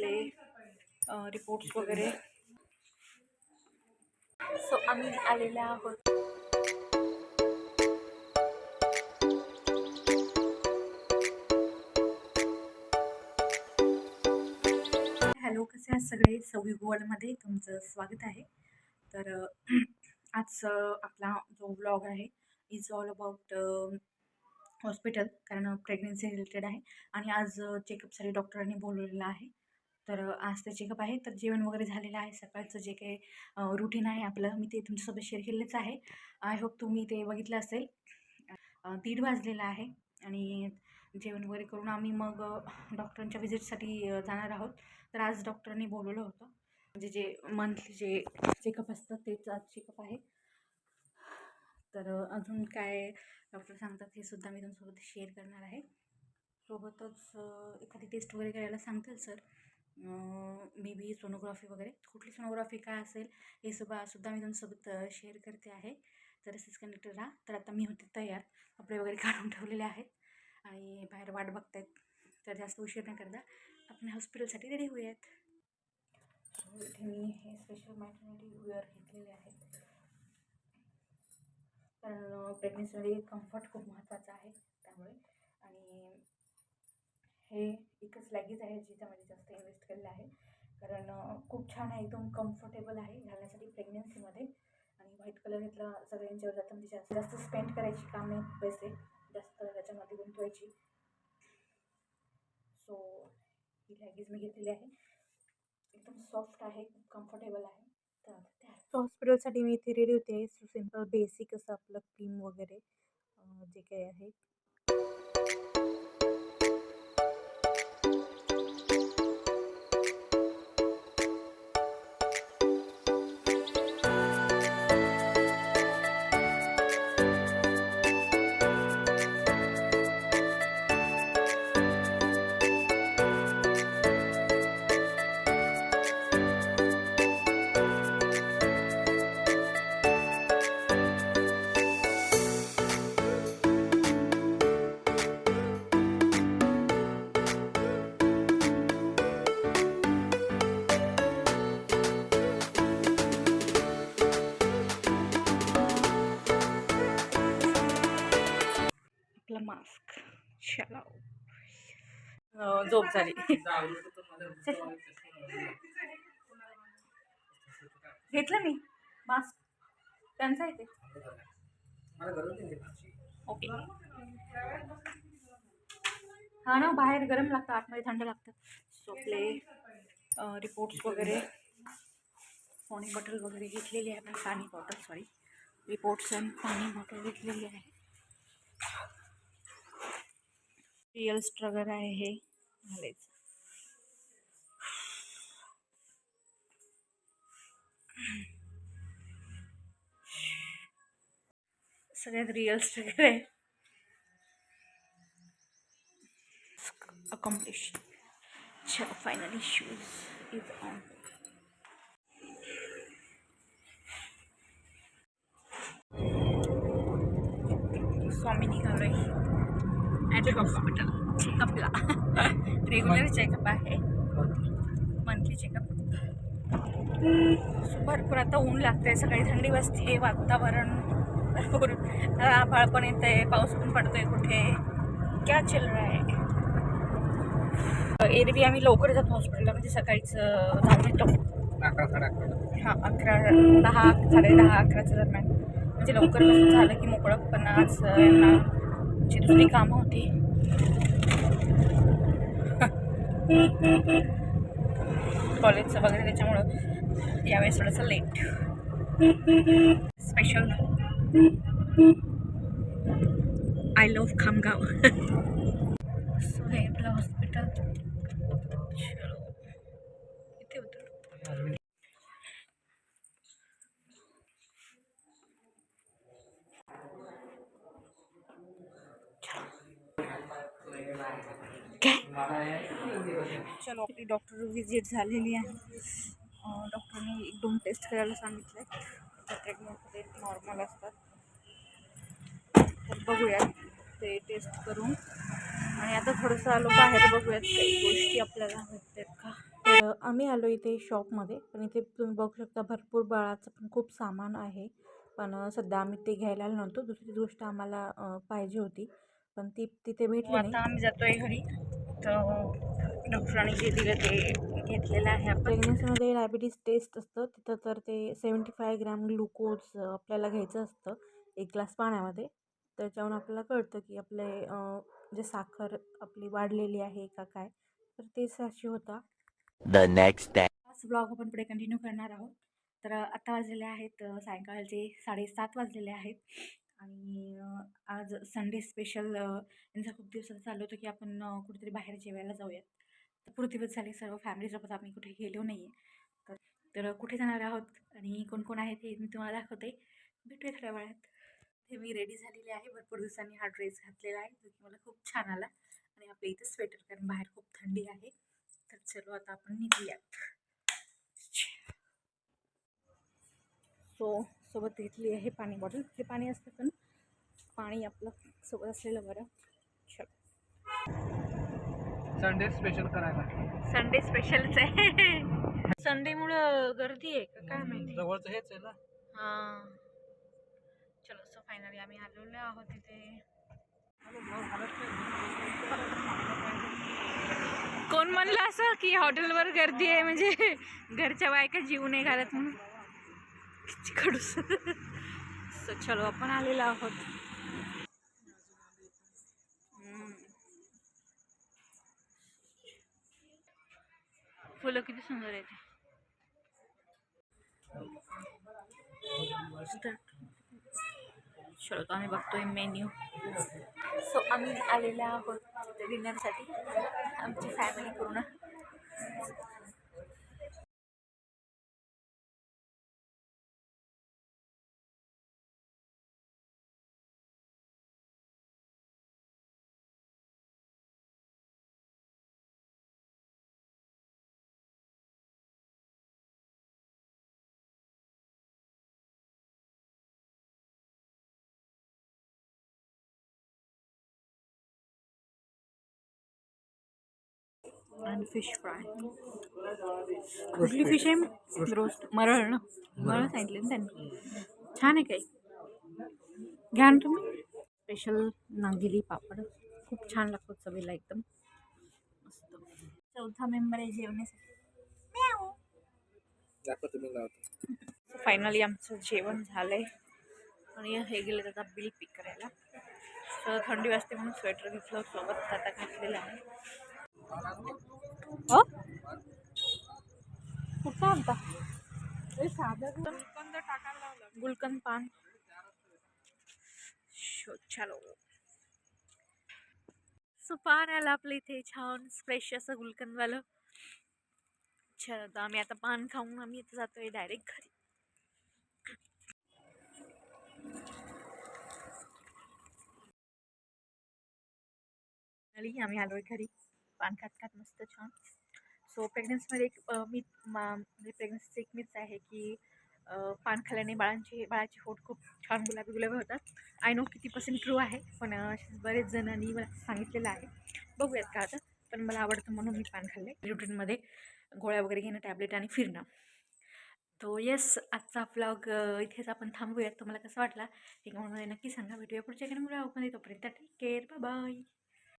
आपले रिपोर्ट्स वगैरे. सो आम्ही आलेल्या आहोत. हॅलो कसे आहात सगळे? सवी वर्ल्डमध्ये तुमचं स्वागत आहे. तर आज आपला जो ब्लॉग आहे इज ऑल अबाउट हॉस्पिटल कारण प्रेग्नेन्सी रिलेटेड आहे. आणि आज चेकअपसाठी डॉक्टरांनी बोलवलेलं आहे. तर आज ते चेकअप आहे. तर जेवण वगैरे झालेलं आहे. सकाळचं जे काही रुटीन आहे आपलं मी ते तुमच्यासोबत शेअर केलेलंच आहे. आय होप तुम्ही ते बघितलं असेल. दीड वाजलेलं आहे आणि जेवण वगैरे करून आम्ही मग डॉक्टरांच्या व्हिजिटसाठी जाणार आहोत. तर आज डॉक्टरांनी बोलवलं होतं. म्हणजे जे मंथली जे चेकअप असतं तेच आज चेकअप आहे. तर अजून काय डॉक्टर सांगतात हे सुद्धा मी तुमच्यासोबत शेअर करणार आहे. सोबतच एखादी टेस्ट वगैरे करायला सांगतील सर मे बी सोनोग्राफी वगैरे. कुठली सोनोग्राफी काय असेल हे सुद्धा सुद्धा मी तुमच्यासोबत शेअर करते आहे. तर असेच कनेक्टेड राहा. तर आता मी होते तयार. कपडे वगैरे काढून ठेवलेले आहेत आणि बाहेर वाट बघतायत. तर जास्त उशीर न करता. आपण हॉस्पिटलसाठी रेडी होऊयात. So, इथे मी हे स्पेशल मॅटर्निटी वेअर घेतलेले आहेत. कारण प्रेग्नेन्सीमध्ये कम्फर्ट खूप महत्त्वाचा आहे त्यामुळे. आणि हे एकच लॅगीज आहे ज्याच्यामध्ये जास्त इन्व्हेस्ट केलेलं आहे. कारण खूप छान आहे एकदम कम्फर्टेबल आहे घालण्यासाठी प्रेग्नेन्सीमध्ये आणि व्हाईट कलर घेतला सगळ्यांच्यावर जातं म्हणजे जास्त जास्त स्पेंड करायची काम नाही पैसे जास्त त्याच्यामध्ये गुंतवायची. सो ही लॅगीज मी घेतलेली आहे. एकदम सॉफ्ट आहे खूप कम्फर्टेबल आहे. तर त्या हॉस्पिटलसाठी मी इथे रेडी होते. सिंपल बेसिक असं आपलं क्रीम वगैरे जे काही आहे. चलाव झोप झाली. घेतलं मी. मास्क. त्यांचा आहे ते. ओके. हा ना बाहेर गरम लागतं आतमध्ये थंड लागतं. सो आपले रिपोर्ट्स वगैरे. पाणी बॉटल वगैरे घेतलेली आहे आपण पाणी बॉटल सॉरी रिपोर्ट्स आणि पाणी बॉटल घेतलेली आहे. रिअल स्ट्रगल हे. सगळ्यात रिअल स्ट्रगल आहे. अकॉम्प्लिश चलो फायनली शूज़ इज़ ऑन स्वामी निघालोय. ॲट हॉस्पिटल चेकअपला रेग्युलर चेकअप आहे. मंथली चेकअप भरपूर आता ऊन लागतंय. सकाळी थंडी वाजते वातावरण भरपूर. आभाळ पण येत आहे पाऊस पण पडतोय कुठे? क्या चल रहा आहे एरवी आम्ही लवकर जातो हॉस्पिटलला म्हणजे सकाळीच जाऊन येतो हां अकरा दहा साडे दहा अकराच्या दरम्यान. म्हणजे लवकर झालं की मोकळं पण आज यांना आमची दुसरी कामं होती. कॉलेजचं वगैरे त्याच्यामुळं यावेळेस थोडंसं late special I love Khamgaon so हे आपलं हॉस्पिटल चलो इथे उतर काय चलो आपली डॉक्टर व्हिजिट झालेली आहे. डॉक्टरने एक दोन टेस्ट करायला सांगितले त्या प्रेग्नंटमध्ये नॉर्मल असतात. तर बघूया ते टेस्ट करून. आणि आता थोडंसं आलो बाहेर बघूयात काही गोष्टी आपल्याला भेटतात का. तर आम्ही आलो इथे शॉपमध्ये पण इथे तुम्ही बघू शकता भरपूर बाळाचं पण खूप सामान आहे. पण सध्या आम्ही ते घ्यायला आलो नव्हतो. दुसरी गोष्ट आम्हाला पाहिजे होती. पण ती तिथे भेटली नाही आता आम्ही जातोय घरी. तर डॉक्टरांनी जे दिलं ते घेतलेलं आहे आपण. प्रेग्नन्सीमध्ये डायबिटीज टेस्ट असतं. तिथं तर ते सेवन्टी फाय ग्रॅम ग्लुकोज आपल्याला घ्यायचं असतं. एक ग्लास पाण्यामध्ये. त्याच्यावरून आपल्याला कळतं की आपले जे साखर आपली वाढलेली आहे का काय. तर तेच अशी होता. Next day. हाच ब्लॉग आपण पुढे कंटिन्यू करणार आहोत. तर आत्ता वाजलेले आहेत सायंकाळचे साडेसात वाजलेले आहेत. आणि आज संडे स्पेशल यांचा खूप दिवसाचं चालू होतं की आपण कुठेतरी बाहेर जेवायला जाऊयात. तर पुढे दिवस झाले सर्व फॅमिलीसोबत आम्ही कुठे गेलो नाही आहे तर तर कुठे जाणार आहोत आणि कोण कोण आहेत हे मी तुम्हाला दाखवते. भेटूया थोड्या वेळात. हे मी रेडी झालेली आहे. भरपूर दिवसांनी हा ड्रेस घातलेला आहे जो की मला खूप छान आला. आणि आपल्या इथं स्वेटर कारण बाहेर खूप थंडी आहे. तर चलो आता आपण निघूयात. सो सोबत घेतली आहे पाणी बॉटल हे पाणी असतं पण पाणी आपलं सोबत असलेलं बरं. संडे स्पेशल करायला. संडे स्पेशलच आहे संडेमुळं गर्दी आहे का? काय माहिती? जवळचं हेच आहे ना. हां. चलो सो फायनली आम्ही आलेलो आहोत तिथे कोण म्हणलं असं की हॉटेलवर गर्दी आहे? म्हणजे घरच्या बायका जीव नाही घालत म्हणून. किती खडूस. सो चलो आपण आलेलो आहोत. फुलं किती सुंदर आहेत चलो तो आम्ही बघतोय मेन्यू. सो आम्ही आलेले आहोत डिनरसाठी आमची फॅमिली पूर्ण. आणि फिश फ्राय. कुठली फिश आहे? रोस्ट. मरळ ना? मरळ. सांगितले ना त्यांनी. छान आहे काही. घ्या ना तुम्ही. स्पेशल नागिरी पापड. खूप छान लागतो चवीला एकदम. मस्त. चौथा मेंबर आहे जेवण्यासाठी फायनली आमचं जेवण झालंय. आणि हे गेले आता बिल पिक करायला. तर थंडी वाजते म्हणून स्वेटर घेतलं सोबत आता घातलेलं आहे. हो? कुठं आणता? गुलकंद पान. शो चलो. सो पान आलं आपलं इथे छान फ्रेश असं गुलकंदवालं. छान होतं आम्ही आता पान खाऊन आम्ही इथं जातोय डायरेक्ट घरी. आली आम्ही आलोय घरी. पान खात खात मस्त छान. सो प्रेग्नन्सीमध्ये एक मी मा- म्हणजे प्रेग्नन्सीचं एक मीच आहे की पान खाल्ल्याने बाळांचे बाळाचे होट खूप छान गुलाबी गुलाबी होतात. आय नो किती पर्सेंट ट्रू आहे पण अ, बरेच जणांनी मला सांगितलेलं आहे. बघूयात का आता? पण मला आवडतं म्हणून मी पान खाल्ले रुटीनमध्ये गोळ्या वगैरे घेणं टॅबलेट आणि फिरणं. तो येस आजचा ब्लॉग इथेच आपण थांबूयात. तुम्हाला कसं वाटला? हे कमेंटमध्ये नक्की सांगा. भेटूया पुढच्या काही ब्लॉगमध्ये तोपर्यंत टेक केअर बाय